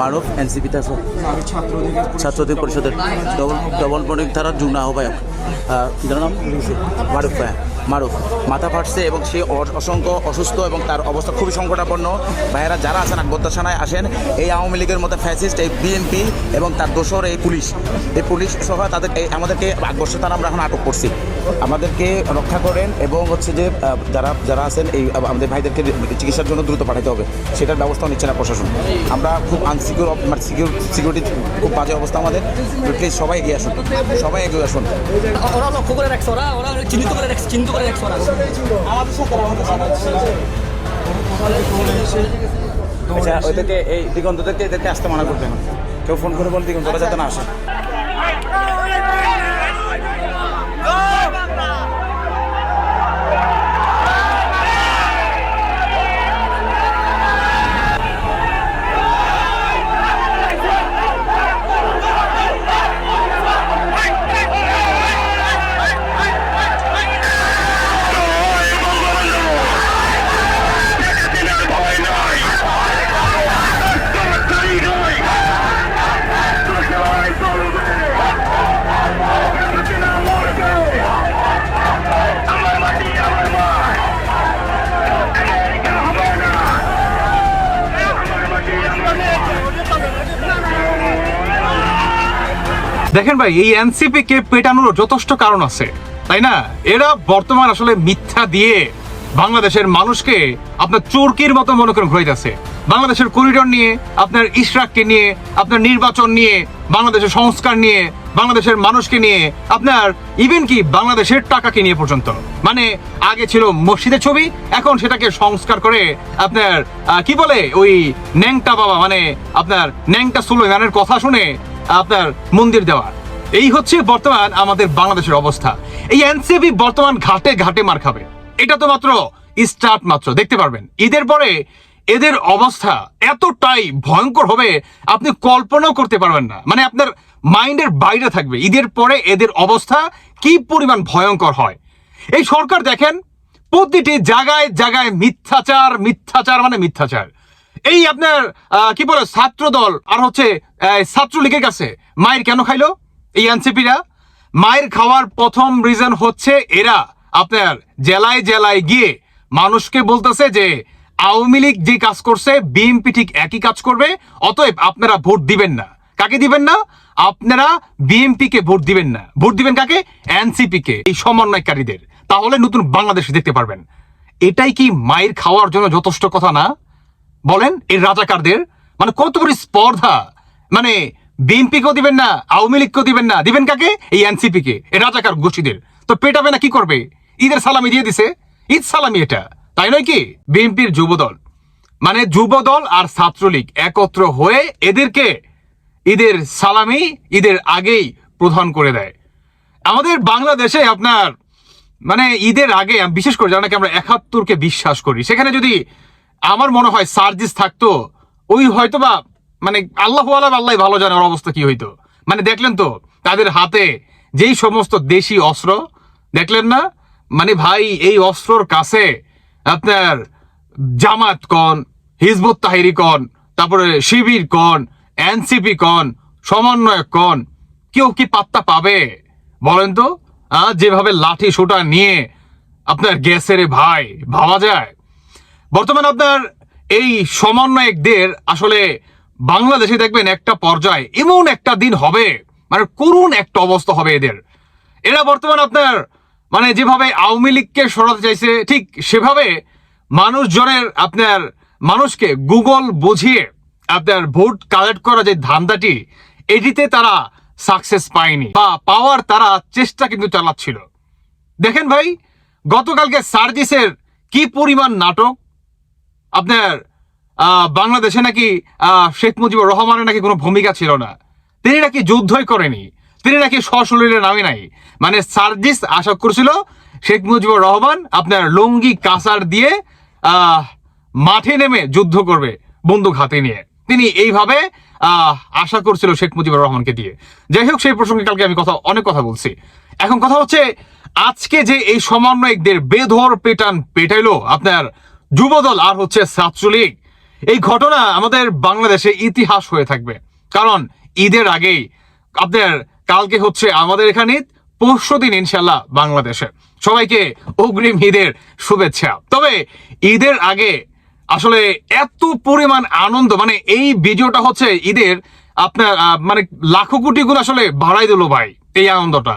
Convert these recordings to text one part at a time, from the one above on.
মারুফ এনসিপিতে আছো? আমি ছাত্র অধিকার পরিষদের। ডবল ডবল ধারা যুগ্ম আহ্বায়ক। যার নাম? মারুফ ভাই মারুফ। মাথা ফাটছে এবং সে অসংখ্য অসুস্থ এবং তার অবস্থা খুবই সংকটাপন্ন। ভাইয়েরা যারা আছেন আকবর থানায় আসেন এই আওয়ামী লীগের মতো ফ্যাসিস্ট এই বিএনপি এবং তার দোসর এই পুলিশ। এই পুলিশ সহ তাদের এই আমাদেরকে আকবর থানা আমরা এখন আটক করছি। আমাদেরকে রক্ষা করেন এবং হচ্ছে যে যারা যারা আছেন এই আমাদের ভাইদেরকে চিকিৎসার জন্য দ্রুত পাঠাতে হবে। সেটার ব্যবস্থাও নিচ্ছে না প্রশাসন। আমরা খুব আনসিকিউর মানে সিকিউর সিকিউরিটি খুব বাজে অবস্থা আমাদের প্লিজ সবাই এগিয়ে আসুন সবাই এগিয়ে আসুন ওরা লক্ষ্য করে রাখছে ওরা ওরা চিহ্নিত করে রাখছে চিহ্নিত করে রাখছে ওরা আচ্ছা ওইদেরকে এই দিগন্তদেরকে এদেরকে আসতে মানা করবেন কেউ ফোন করে বল দিগন্তরা যাতে না আসে দেখেন ভাই, এই এনসিপি কে পেটানোর যথেষ্ট কারণ আছে, তাই না? এরা বর্তমান আসলে মিথ্যা দিয়ে বাংলাদেশের মানুষকে আপনার চোরকির মতো মনে করে ঘুরাইতেছে। বাংলাদেশের করিডোর নিয়ে, আপনার ইশরাককে নিয়ে, আপনার নির্বাচন নিয়ে, বাংলাদেশের সংস্কার নিয়ে, বাংলাদেশের মানুষকে নিয়ে, আপনার ইভেন কি বাংলাদেশের টাকাকে নিয়ে পর্যন্ত। মানে আগে ছিল মসজিদের ছবি, এখন সেটাকে সংস্কার করে আপনার কি বলে ওই ন্যাংটা বাবা মানে আপনার ন্যাংটা সুলেমানের কথা শুনে আপনার মন্দির দেওয়া এই হচ্ছে বর্তমান আমাদের বাংলাদেশের অবস্থা। এই এনসিপি বর্তমান ঘাটে ঘাটে মার খাবে। এটা তো মাত্র স্টার্ট মাত্র, দেখতে পারবেন। ঈদের পরে এদের অবস্থা এতটাই ভয়ঙ্কর হবে, আপনি কল্পনাও করতে পারবেন না। মানে আপনার মাইন্ডের বাইরে থাকবে। ঈদের পরে এদের অবস্থা কি পরিমাণ ভয়ঙ্কর হয়। এই সরকার দেখেন, প্রতিটি জায়গায় জায়গায় মিথ্যাচার মিথ্যাচার মানে মিথ্যাচার। এই আপনার কি বলে ছাত্র দল আর হচ্ছে ছাত্রলীগের কাছে মায়ের কেন খাইলো? এই এনসিপিরা। মায়ের খাওয়ার প্রথম রিজন হচ্ছে এরা, আপনার, জেলায় জেলায় গিয়ে মানুষকে বলতেছে যে, আওয়ামী লীগ যে কাজ করছে, বিএনপি ঠিক একই কাজ করবে, অতএব আপনারা ভোট দিবেন না। কাকে দিবেন না? আপনারা বিএনপি কে ভোট দিবেন না। ভোট দিবেন কাকে? এনসিপি কে এই সমন্বয়কারীদের। তাহলে নতুন বাংলাদেশ দেখতে পারবেন। এটাই কি মায়ের খাওয়ার জন্য যথেষ্ট কথা না? বলেন, এই রাজাকারদের মানে কত বড় স্পর্ধা। মানে বিএনপি কেও দিবেন না, আওয়ামী লীগকেও দিবেন না। দিবেন কাকে? এই এনসিপি কে এই রাজাকার গোষ্ঠীদের। তো পেটাবে না, কি করবে? ঈদের সালামি দিয়ে দিছে। ঈদ সালামি এটা, তাই নয় কি? বিএনপির যুবদল। মানে যুবদল আর ছাত্রলীগ একত্র হয়ে এদেরকে ঈদের সালামি ঈদের আগেই প্রধান করে দেয়। আমাদের বাংলাদেশে আপনার মানে ঈদের আগে, বিশেষ করে যারা নাকি আমরা একাত্তরকে বিশ্বাস করি, সেখানে যদি আমার মনে হয় সার্জিস থাকতো, ওই হয়তো বা মানে আল্লাহ আল্লাহ আল্লাহ ভালো জানে ওর অবস্থা কি হইতো। মানে দেখলেন তো, তাদের হাতে যেই সমস্ত দেশি অস্ত্র, দেখলেন না? মানে ভাই, এই অস্ত্রর কাছে আপনার জামাত কন, হিজবুত তাহিরি কন, তারপরে শিবির কন, এনসিপি কন, সমন্বয়ক কন, কেউ কি পাত্তা পাবে? বলেন তো যেভাবে লাঠি সোটা নিয়ে আপনার গ্যাসের ভাই, ভাবা যায়? বর্তমানে আপনার এই সমন্বয়কদের আসলে বাংলাদেশে দেখবেন একটা পর্যায়ে এমন একটা দিন হবে মানে করুণ একটা অবস্থা হবে এদের। এরা বর্তমান আপনার মানে যেভাবে আওয়ামী লীগকে সরাতে চাইছে, ঠিক সেভাবে মানুষজনের আপনার, মানুষকে গুগল বুঝিয়ে আপনার ভোট কালেক্ট করা যে ধান্দাটি, এটিতে তারা সাকসেস পায়নি বা পাওয়ার তারা চেষ্টা কিন্তু চালাচ্ছিল। দেখেন ভাই, গতকালকে সার্জিসের কি পরিমাণ নাটক আপনার বাংলাদেশে নাকি শেখ মুজিবুর রহমানের নাকি কোনো ভূমিকা ছিল না। তিনি নাকি যুদ্ধই করেনি। তিনি নাকি সশরীরে নামে নাই। মানে সার্জিস আশা করছিল শেখ মুজিবুর রহমান আপনার লুঙ্গি কাসার দিয়ে মাঠে নেমে যুদ্ধ করবে বন্দুক হাতে নিয়ে। তিনি এইভাবে আশা করছিল শেখ মুজিবুর রহমানকে দিয়ে। যাই হোক, সেই প্রসঙ্গে কালকে আমি কথা, অনেক কথা বলছি। এখন কথা হচ্ছে, আজকে যে এই সমন্বয়কদের বেধর পেটান পেটাইলো আপনার যুবদল আর হচ্ছে ছাত্রলীগ। এই ঘটনা আমাদের বাংলাদেশে ইতিহাস হয়ে থাকবে। কারণ ঈদের আগেই আপনার কালকে হচ্ছে আমাদের এখানে পরশু দিন ইনশাল্লাহ বাংলাদেশে। সবাইকে অগ্রিম ঈদের শুভেচ্ছা। তবে ঈদের আগে আসলে এত পরিমাণ আনন্দ মানে এই ভিডিওটা হচ্ছে ঈদের আপনার মানে লাখো কোটি গুণ আসলে বাড়াই দিল ভাই, এই আনন্দটা।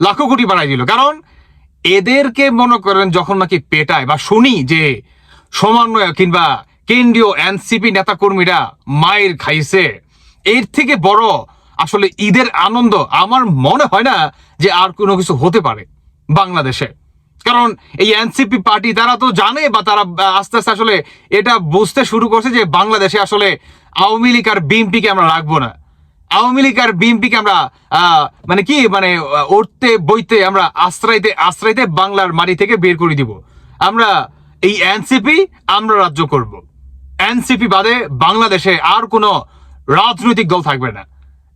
লাখো কোটি বাড়াই দিল। কারণ এদেরকে মনে করেন যখন নাকি পেটায় বা শুনি যে সমন্বয় কিংবা কেন্দ্রীয় এনসিপি নেতাকর্মীরা মায়ের খাইছে। এর থেকে বড় আসলে ঈদের আনন্দ আমার মনে হয় না যে আর কোনো কিছু হতে পারে বাংলাদেশে। কারণ এই এনসিপি পার্টি তারা তো জানে বা তারা আস্তে আস্তে আসলে এটা বুঝতে শুরু করছে যে বাংলাদেশে আসলে আওয়ামী লীগ আর বিএনপিকে আমরা রাখব না। আওয়ামী লীগ আর বিএনপিকে আমরা মানে কি মানে উঠতে বইতে আমরা আশ্রয়তে আশ্রয়তে বাংলার মাটি থেকে বের করে দিব। আমরা এই এনসিপি আমরা রাজ্য করব। এনসিপি বাদে বাংলাদেশে আর কোনো রাজনৈতিক দল থাকবে না।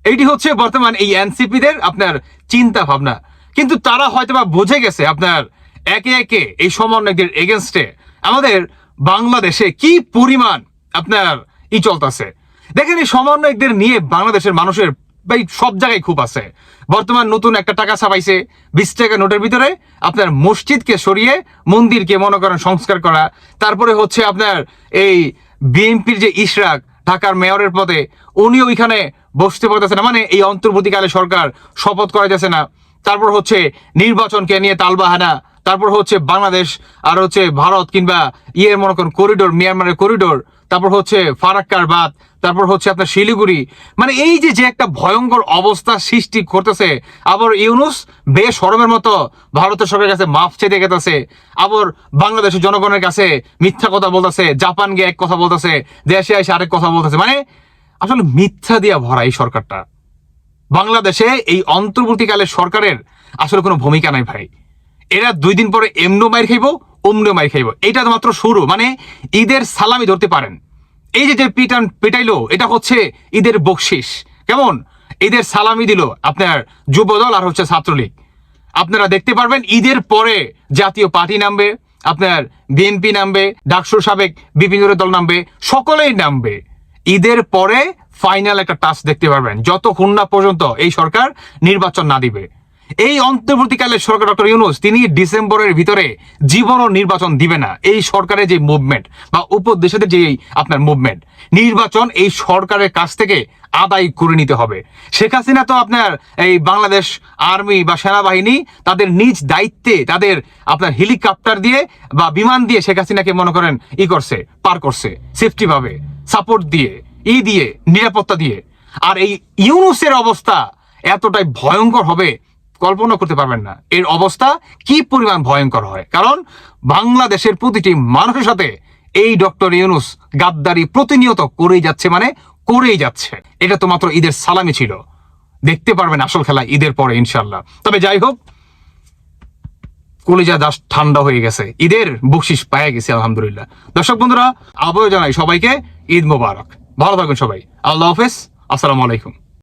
এইটি হচ্ছে বর্তমান এই এনসিপিদের আপনার চিন্তা ভাবনা কিন্তু তারা হয়তো বা বুঝে গেছে আপনার একে একে এই সমন্বয়কদের এগেনস্টে আমাদের বাংলাদেশে কি পরিমাণ আপনার ই চলতেছে। দেখেন এই সমন্বয়কদের নিয়ে বাংলাদেশের মানুষের ভাই, সব জায়গায় খুব আছে। বর্তমান নতুন একটা টাকা ছাপাইছে, বিশ টাকা নোটের ভিতরে আপনার মসজিদকে সরিয়ে মন্দিরকে মনে করেন সংস্কার করা। তারপরে হচ্ছে আপনার এই বিএনপির যে ইশরাক, ঢাকার মেয়রের পদে, উনিও ওইখানে বসতে পারতেছে না। মানে এই অন্তর্বর্তীকালে সরকার শপথ করা যাচ্ছে না। তারপর হচ্ছে নির্বাচনকে নিয়ে তালবাহানা। তারপর হচ্ছে বাংলাদেশ আর হচ্ছে ভারত কিংবা ইয়ের মনে করেন করিডোর মিয়ানমারের করিডোর তারপর হচ্ছে ফারাক্কার বাদ তারপর হচ্ছে আপনার শিলিগুড়ি। মানে এই যে যে একটা ভয়ঙ্কর অবস্থা সৃষ্টি করতেছে, আবার ইউনুস বেশ সরমের মতো ভারতের সরকারের কাছে মাফ চেতে গেতেছে, আবার বাংলাদেশের জনগণের কাছে মিথ্যা কথা বলতেছে, জাপান গিয়ে এক কথা বলতেছে, দেশে এসে আরেক কথা বলতেছে। মানে আসলে মিথ্যা দিয়া ভরা এই সরকারটা। বাংলাদেশে এই অন্তর্বর্তীকালে সরকারের আসলে কোনো ভূমিকা নাই ভাই। এরা দুই দিন পরে এমনো মাইর খাইবো অমনিও মাইর খাইবো। এটা মাত্র শুরু মানে ঈদের সালামি ধরতে পারেন। এই যে যে পিটান পিটাইলো, এটা হচ্ছে ঈদের বকশিস। কেমন? ঈদের সালামি দিল আপনার যুবদল আর হচ্ছে ছাত্রলীগ। আপনারা দেখতে পারবেন ঈদের পরে জাতীয় পার্টি নামবে, আপনার বিএনপি নামবে ডাকসুর সাবেক বিভিন্ন দল নামবে, সকলেই নামবে। ঈদের পরে ফাইনাল একটা টাচ দেখতে পারবেন, যতক্ষণ না পর্যন্ত এই সরকার নির্বাচন না দিবে। এই অন্তর্বর্তীকালে সরকার ডক্টর ইউনুস, তিনি ডিসেম্বরের ভিতরে জীবন ও নির্বাচন দিবে না। এই সরকারের যে মুভমেন্ট বা উপদেশের যে আপনার মুভমেন্ট নির্বাচন এই সরকারের কাছ থেকে আদায় করে নিতে হবে। শেখ হাসিনা তো আপনার এই বাংলাদেশ আর্মি বা সেনাবাহিনী তাদের নিজ দায়িত্বে তাদের আপনার হেলিকপ্টার দিয়ে বা বিমান দিয়ে শেখ হাসিনাকে মনে করেন ই করছে, পার করছে সেফটিভাবে সাপোর্ট দিয়ে, ই দিয়ে, নিরাপত্তা দিয়ে। আর এই ইউনুসের অবস্থা এতটাই ভয়ঙ্কর হবে কল্পনা করতে পারবেন না। এর অবস্থা কি পরিমাণ ভয়ঙ্কর হয়? কারণ বাংলাদেশের প্রতিটি মানুষের সাথে এই ডক্টর ইউনুস গাদ্দারি প্রতিনিয়ত করেই যাচ্ছে মানে করেই যাচ্ছে। এটা তো মাত্র ঈদের সালামি ছিল। দেখতে পারবেন আসল খেলা ঈদের পরে ইনশাল্লাহ তবে যাই হোক, কলিজা দাস ঠান্ডা হয়ে গেছে। ঈদের বকশিস পায়ে গেছে, আলহামদুলিল্লাহ। দর্শক বন্ধুরা, আবারও জানাই সবাইকে ঈদ মোবারক। ভালো থাকুন সবাই। আল্লাহ হাফেজ। আসসালামু আলাইকুম।